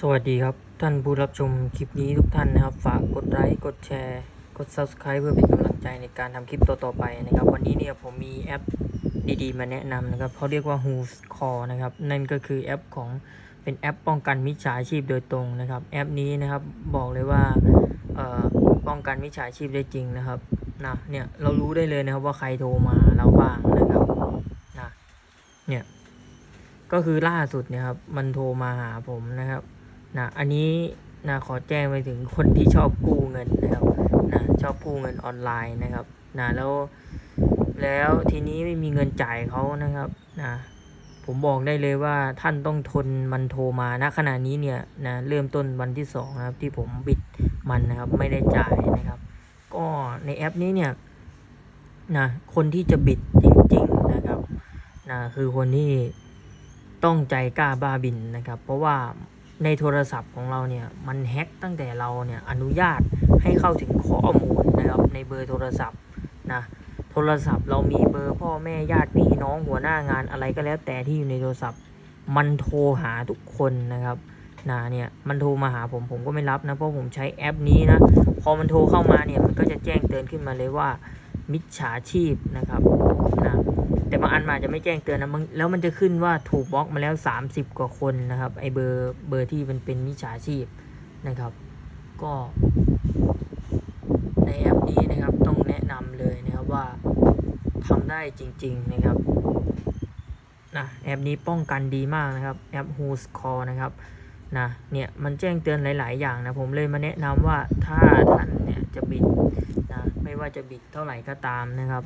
สวัสดีครับ ท่านผู้รับชมคลิปนี้ทุกท่านนะครับ ฝากกดไลค์กดแชร์ กด Subscribe เพื่อเป็นกำลังใจในการทำคลิปต่อๆไปนะครับ วันนี้เนี่ยผมมีแอปดีๆ มาแนะนำนะครับเขาเรียกว่า Who's Call นะครับ นั่นก็คือแอปของเป็นแอปป้องกันมิจฉาชีพโดยตรงนะครับ แอปนี้นะครับบอกเลยว่าเอ่อป้องกันมิจฉาชีพได้จริงนะครับนะเนี่ยเรารู้ได้เลยนะครับว่าใครโทรมาเราบ้างนะครับนะเนี่ยก็คือล่าสุดเนี่ยครับมันโทรมาหาผมนะครับ นะอันนี้นะขอแจ้งไปถึงคนที่ชอบกู้เงินนะครับนะชอบกู้เงินออนไลน์นะครับนะแล้ว แล้วทีนี้ไม่มีเงินจ่ายเขานะครับนะผมบอกได้เลยว่าท่านต้องทนมันโทรมาณขณะนี้เนี่ยนะเริ่มต้นวันที่สองนะครับที่ผมบิดมันนะครับไม่ได้จ่ายนะครับ ก็ในแอปนี้เนี่ยนะคนที่จะบิดจริงๆนะครับนะคือคนที่ต้องใจกล้าบ้าบินนะครับ เพราะว่า ในโทรศัพท์ของเราเนี่ยมันแฮ็กตั้งแต่เราเนี่ยอนุญาตให้เข้าถึงข้อมูลนะครับในเบอร์โทรศัพท์นะโทรศัพท์เรามีเบอร์พ่อแม่ญาติพี่น้องหัวหน้างานอะไรก็แล้วแต่ที่อยู่ในโทรศัพท์ มันโทรหาทุกคนนะครับนะเนี่ยมันโทรมาหาผมผมก็ไม่รับนะเพราะผมใช้แอปนี้นะพอมันโทรเข้ามาเนี่ยมันก็จะแจ้งเตือนขึ้นมาเลยว่ามิจฉาชีพนะครับนะ แต่บางอันมันอาจจะไม่แจ้งเตือนนะบางแล้วมันจะขึ้นว่าถูกบล็อกมาแล้ว 30 กว่าคนนะครับไอเบอร์เบอร์ที่มันเป็นมิจฉาชีพนะครับ ก็ ในแอปนี้นะครับต้องแนะนำเลยนะครับว่าทำได้จริง ๆนะครับนะแอปนี้ป้องกันดีมากนะครับแอป Who's Call นะครับนะเนี่ยมันแจ้งเตือนหลาย ๆ อย่างนะผมเลยมาแนะนำว่าถ้าท่านเนี่ยจะบิดนะไม่ว่าจะบิดเท่าไหร่ก็ตามนะครับ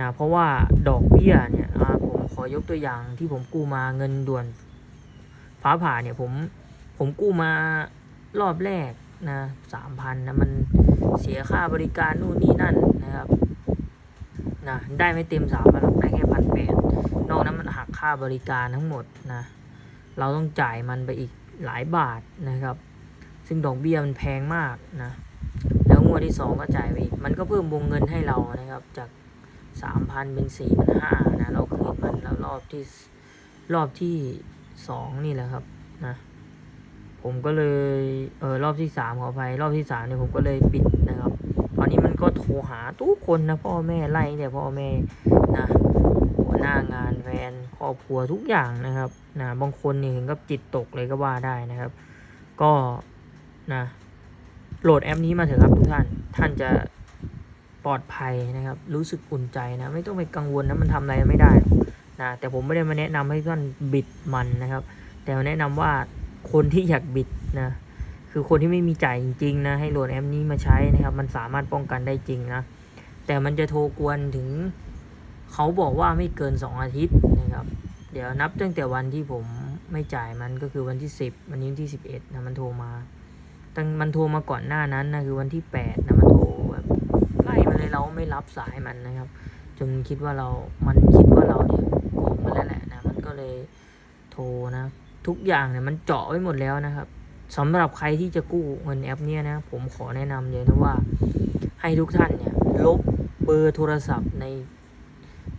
นะเพราะว่าดอกเบี้ยเนี่ยผมขอยกตัวอย่างที่ผมกู้มาเงินด่วนฟ้าผ่าเนี่ยผมผมกู้มารอบแรกนะสามพันนะมันเสียค่าบริการนู่นนี่นั่นนะครับนะได้ไม่เต็มสามพันได้แค่พันแปดนอกนั้นมันหักค่าบริการทั้งหมดนะเราต้องจ่ายมันไปอีกหลายบาทนะครับ ซึ่งดอกเบี้ยมันแพงมากนะแล้วงวดที่สองก็จ่ายไปอีกมันก็เพิ่มวงเงินให้เรานะครับจาก สามพันเป็นสี่พันห้านะเราคืนมันแล้วรอบที่รอบที่สองนี่แหละครับนะผมก็เลยเออรอบที่สามขออภัยรอบที่สามเนี่ยผมก็เลยปิดนะครับ ตอนนี้มันก็โทรหาทุกคนนะพ่อแม่ไล่แต่พ่อแม่นะหัวหน้างานแฟนครอบครัวทุกอย่างนะครับนะบางคนเนี่ยถึงกับจิตตกเลยก็ว่าได้นะครับ ก็นะโหลดแอปนี้มาเถอะครับทุกท่านท่านจะ ปลอดภัยนะครับ รู้สึกอุ่นใจนะ ไม่ต้องไปกังวลนะมันทำอะไรไม่ได้นะแต่ผมไม่ได้มาแนะนำให้ท่านบิดมันนะครับ แต่แนะนำว่าคนที่อยากบิดนะคือคนที่ไม่มีจ่ายจริงๆนะให้โหลดแอปนี้มาใช้นะครับ มันสามารถป้องกันได้จริงนะแต่มันจะโทรกวนถึงเขาบอกว่าไม่เกินสองอาทิตย์นะครับ เดี๋ยวนับตั้งแต่วันที่ผมไม่จ่ายมันก็คือวันที่สิบวันนี้วันที่สิบเอ็ดนะมันโทรมาตั้งมันโทรมาก่อนหน้านั้นนะคือวันที่แปดนะมัน ไม่รับสายมันนะครับ จนคิดว่าเรามันคิดว่าเราเนี่ยโกงมันแล้วแหละนะมันก็เลยโทรนะ ทุกอย่างเนี่ยมันเจาะไว้หมดแล้วนะครับสำหรับใครที่จะกู้เงินแอปเนี่ยนะผมขอแนะนำเลยนะว่า ให้ทุกท่านเนี่ยลบเบอร์โทรศัพท์ใน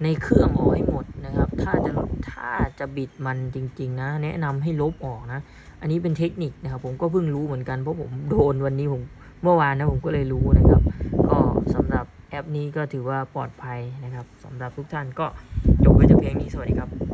ในเครื่องออกให้หมดนะครับ ถ้าจะถ้าจะบิดมันจริง ๆ นะ แนะนำให้ลบออกนะ อันนี้เป็นเทคนิคนะครับ ผมก็เพิ่งรู้เหมือนกันเพราะผมโดนวันนี้ผมเมื่อวานนะผมก็เลยรู้นะครับ ก็สำหรับ แอปนี้ก็ถือว่าปลอดภัยนะครับสำหรับทุกท่านก็จบไว้แต่เพียงนี้สวัสดีครับ